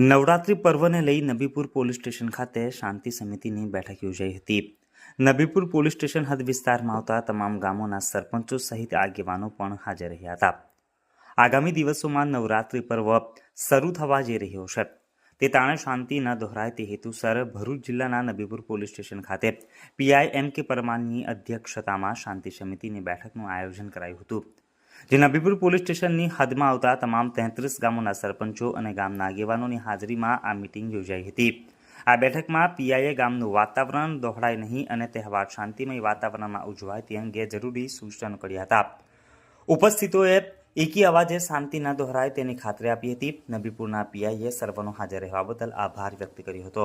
નવરાત્રિ પર્વને લઈ Nabipur police station ખાતે શાંતિ સમિતિની બેઠક યોજાઈ હતી. નબીપુર પોલીસ સ્ટેશન હદ વિસ્તારમાં આવતા તમામ ગામોના સરપંચો સહિત આગેવાનો પણ હાજર રહ્યા હતા. આગામી દિવસોમાં નવરાત્રિ પર્વ શરૂ થવા જઈ રહ્યો છે. તે તાણે શાંતિ ન દોહરાય તે હેતુસર ભરૂચ જિલ્લાના નબીપુર પોલીસ સ્ટેશન ખાતે પીઆઈ એમ કે પરમારની અધ્યક્ષતામાં શાંતિ સમિતિની બેઠકનું આયોજન કરાયું હતું. જે નબીપુર પોલીસ સ્ટેશનની હદમાં આવતા તમામ તેત્રીસ ગામોના સરપંચો અને ગામના આગેવાનોની હાજરીમાં આ મિટિંગ યોજાઈ હતી. આ બેઠકમાં પીઆઈએ ગામનું વાતાવરણ દોહડાય નહીં અને તહેવાર શાંતિમય વાતાવરણમાં ઉજવાય તે અંગે જરૂરી સૂચનો કર્યા હતા. ઉપસ્થિતોએ એકી અવાજે શાંતિ ન દોહરાય તેની ખાતરી આપી હતી. નબીપુરના પીઆઈએ સર્વનો હાજર રહેવા બદલ આભાર વ્યક્ત કર્યો હતો.